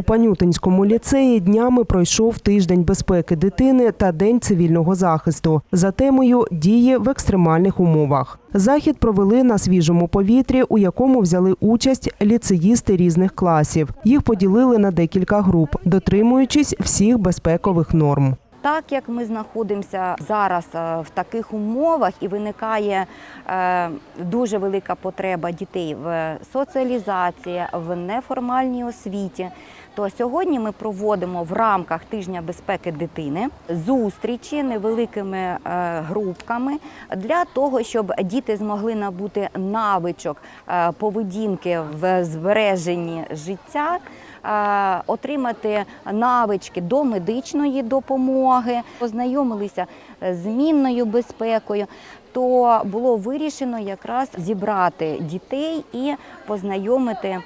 У Панютинському ліцеї днями пройшов тиждень безпеки дитини та день цивільного захисту за темою дії в екстремальних умовах. Захід провели на свіжому повітрі, у якому взяли участь ліцеїсти різних класів. Їх поділили на декілька груп, дотримуючись всіх безпекових норм. Так як ми знаходимося зараз е, в таких умовах і виникає е, дуже велика потреба дітей в соціалізації, в неформальній освіті, то сьогодні ми проводимо в рамках тижня безпеки дитини зустрічі невеликими е, групками для того, щоб діти змогли набути навичок е, поведінки в збереженні життя. е, Отримати навички до медичної допомоги, познайомилися з мінною безпекою, то було вирішено якраз зібрати дітей і познайомити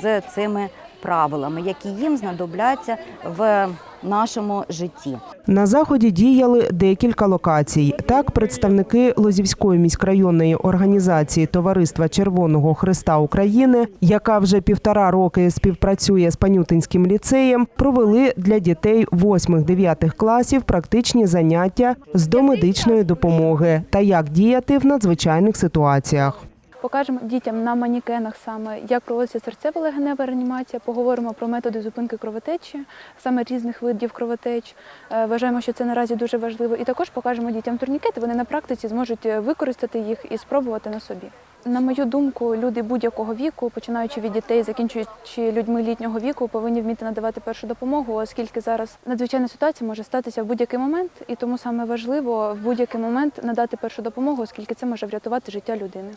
з цими правилами, які їм знадобляться в нашому житті. На заході діяли декілька локацій. Так, представники Лозівської міськрайонної організації Товариства Червоного Христа України, яка вже півтора роки співпрацює з Панютинським ліцеєм, провели для дітей 8-9 класів практичні заняття з домедичної допомоги та як діяти в надзвичайних ситуаціях. Покажемо дітям на манікенах саме, як проводиться серцево-легенева реанімація, поговоримо про методи зупинки кровотечі, саме різних видів кровотеч. Е, Вважаємо, що це наразі дуже важливо. І також покажемо дітям турнікети. Вони на практиці зможуть е, використати їх і спробувати на собі. На мою думку, люди будь-якого віку, починаючи від дітей, закінчуючи людьми літнього віку, повинні вміти надавати першу допомогу, оскільки зараз надзвичайна ситуація може статися в будь-який момент, і тому саме важливо в будь-який момент надати першу допомогу, оскільки це може врятувати життя людини.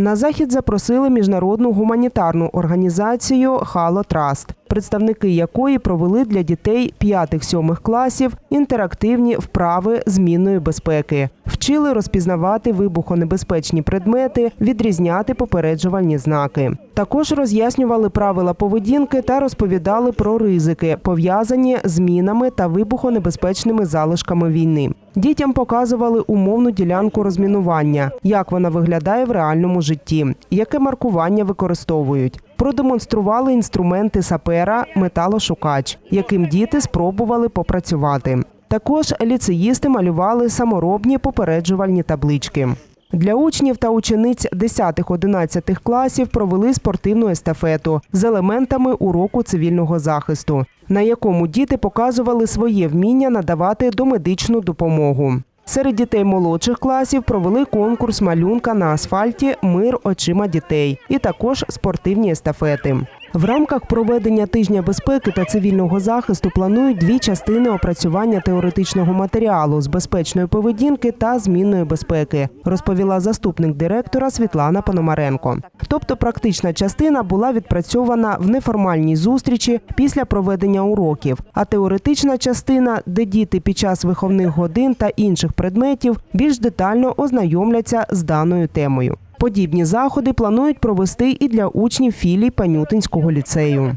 На захід запросили міжнародну гуманітарну організацію Хало Траст, представники якої провели для дітей 5-7 класів інтерактивні вправи змінної безпеки, вчили розпізнавати вибухонебезпечні предмети, відрізняти попереджувальні знаки. Також роз'яснювали правила поведінки та розповідали про ризики, пов'язані з мінами та вибухонебезпечними залишками війни. Дітям показували умовну ділянку розмінування, як вона виглядає в реальному житті, яке маркування використовують. Продемонстрували інструменти сапера металошукач, яким діти спробували попрацювати. Також ліцеїсти малювали саморобні попереджувальні таблички. Для учнів та учениць 10-11 класів провели спортивну естафету з елементами уроку цивільного захисту, на якому діти показували своє вміння надавати домедичну допомогу. Серед дітей молодших класів провели конкурс малюнка на асфальті Мир очима дітей і також спортивні естафети. В рамках проведення тижня безпеки та цивільного захисту планують дві частини опрацювання теоретичного матеріалу з безпечної поведінки та змінної безпеки, розповіла заступник директора Світлана Пономаренко. Тобто, практична частина була відпрацьована в неформальній зустрічі після проведення уроків, а теоретична частина, де діти під час виховних годин та інших предметів більш детально ознайомляться з даною темою. Подібні заходи планують провести і для учнів філій Панютинського ліцею.